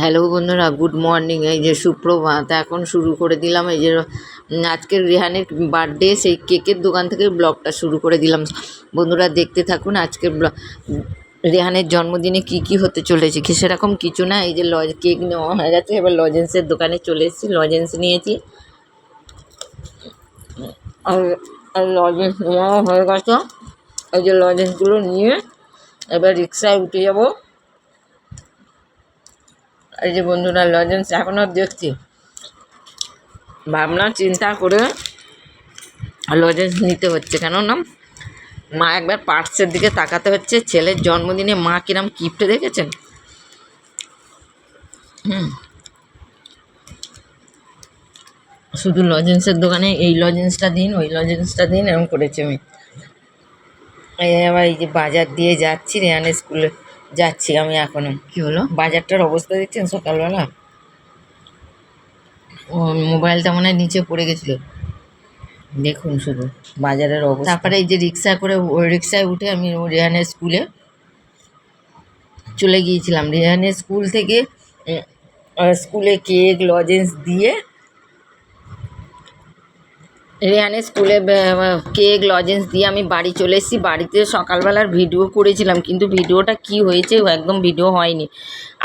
Hello বন্ধুরা good morning এই যে সুপ্রভাত। এখন শুরু করে দিলাম এই যে আজকের রেহানের বার্থডে সেই কেকের দোকান থেকে ব্লগটা শুরু করে দিলাম। বন্ধুরা, দেখতে থাকুন আজকের ব্লগ। রেহানের জন্মদিনে কি কি হতে চলেছে? কি সেরকম কিছু না, এই যে লজ কেক নেওয়া হয়ে গেছে। এবার লজেন্সের দোকানে চলে এসেছি, লজেন্স নিয়েছি। আর আর লজেন্স নেওয়া হয়ে গেছে। এই যে লজেন্সগুলো নিয়ে এবার রিক্সায় উঠে যাব। এই যে বন্ধুরা লজেন্স এখনও দেখছি। ভাবনা, চিন্তা করে লজেন্স নিতে হচ্ছে। কেননা মা একবার পার্টসের দিকে তাকাতে হচ্ছে। ছেলের জন্মদিনে মা কিরম গিফট দেখেছেন? হুম। শুধু লজেন্সের দোকানে এই লজেন্সটা দিন, ওই লজেন্সটা দিন, এরকম করেছি আমি আবার এই যে বাজার দিয়ে যাচ্ছি, রেহানের স্কুলে যাচ্ছি আমি এখনও কি হলো? বাজারটার অবস্থা দেখছেন সকালবেলা? ও মোবাইলটা মনে হয় নিচে পড়ে গেছিল। দেখুন শুধু বাজারের অবস্থা। তারপরে এই যে রিক্সা করে ওই রিক্সায় উঠে আমি রেহানের স্কুলে চলে গিয়েছিলাম। রেহানের স্কুল থেকে স্কুলে কেক লজেন্স দিয়ে রেহানের স্কুলে কেক, লজেন্স দিয়ে আমি বাড়ি চলে এসেছি। বাড়িতে সকালবেলার ভিডিও করেছিলাম, কিন্তু ভিডিওটা কি হয়েছে একদম ভিডিও হয়নি।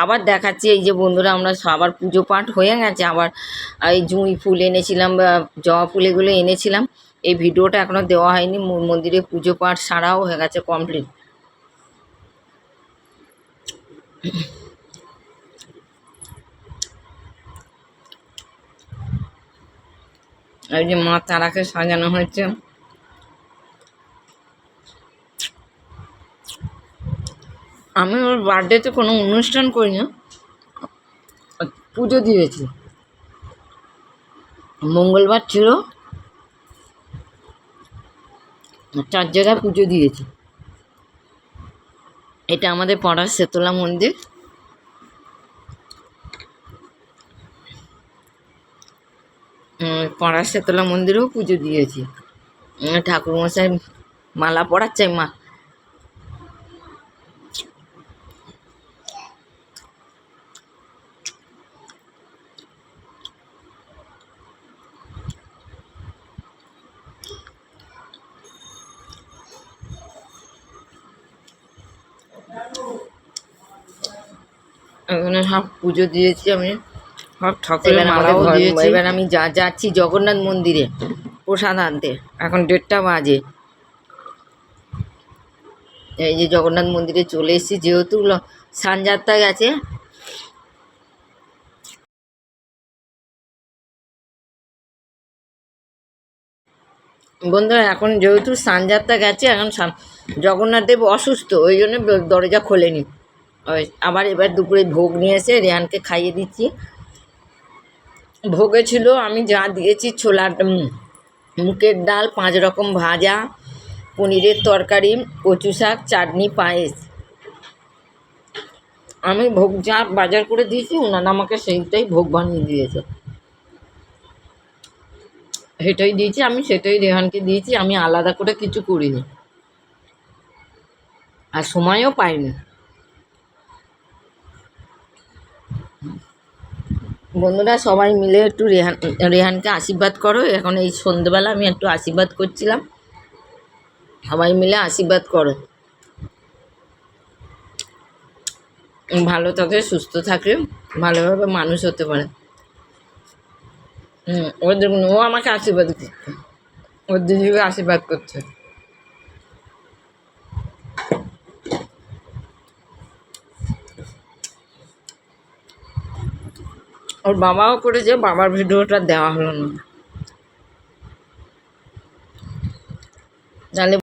আবার দেখাচ্ছি, এই যে বন্ধুরা, আমরা আবার পুজো পাঠ হয়ে গেছে। আবার এই জুঁই ফুল এনেছিলাম জবা ফুল এগুলো এনেছিলাম। এই ভিডিওটা এখনও দেওয়া হয়নি মন্দিরে পুজো পাঠ সারাও হয়ে গেছে কমপ্লিট এই যে মা তারাকে সাজানো হয়েছে। আমি ওর বার্থডেতে কোনো অনুষ্ঠান করি না। পুজো দিয়েছি। মঙ্গলবার ছিল। চার জায়গায় পুজো দিয়েছি। এটা আমাদের পাড়ার শেতলা মন্দির। উম, পাড়ার শেতলা মন্দিরেও পুজো দিয়েছি। ঠাকুরমশাই মালা পড়াচ্ছে মা। এখানে সব পুজো দিয়েছি আমি। ঠাকুরের মালাও দিয়েছি। এবার আমি যা যাচ্ছি জগন্নাথ মন্দিরে প্রসাদ আনতে। এখন দেড়টা বাজে। এই যে জগন্নাথ মন্দিরে চলে এসেছি যেহেতু সানযাত্রা গেছে। বন্ধুরা এখন যেহেতু সানযাত্রা গেছে এখন জগন্নাথ দেব অসুস্থ ওই জন্য দরজা খোলেনি। ওই আবার এবার দুপুরে ভোগ নিয়ে এসে রেহানকে খাইয়ে দিচ্ছি। ভোগে ছিল, আমি যা দিয়েছি, ছোলার মুগের ডাল, পাঁচ রকম ভাজা, পনিরের তরকারি, কচু শাক, চাটনি, পায়েস। আমি ভোগ যা বাজার করে দিয়েছি ওনারা আমাকে সেইটাই ভোগ বানিয়ে দিয়েছে। সেটাই দিয়েছি, আমি সেটাই রেহানকে দিয়েছি, আমি আলাদা করে কিছু করিনি। আর সময়ও পাইনি। বন্ধুরা সবাই মিলে একটু রেহান, রেহানকে আশীর্বাদ করো। এখন এই সন্ধেবেলা আমি একটু আশীর্বাদ করছিলাম। সবাই মিলে আশীর্বাদ করো। ভালো থাকে, সুস্থ থাকে, ভালোভাবে মানুষ হতে পারে। হুম ও আমাকে আশীর্বাদ করছে। ওর দিদিকে আশীর্বাদ করছে। ওর বাবাও করেছে বাবার ভিডিওটা দেওয়া হলো না। তাহলে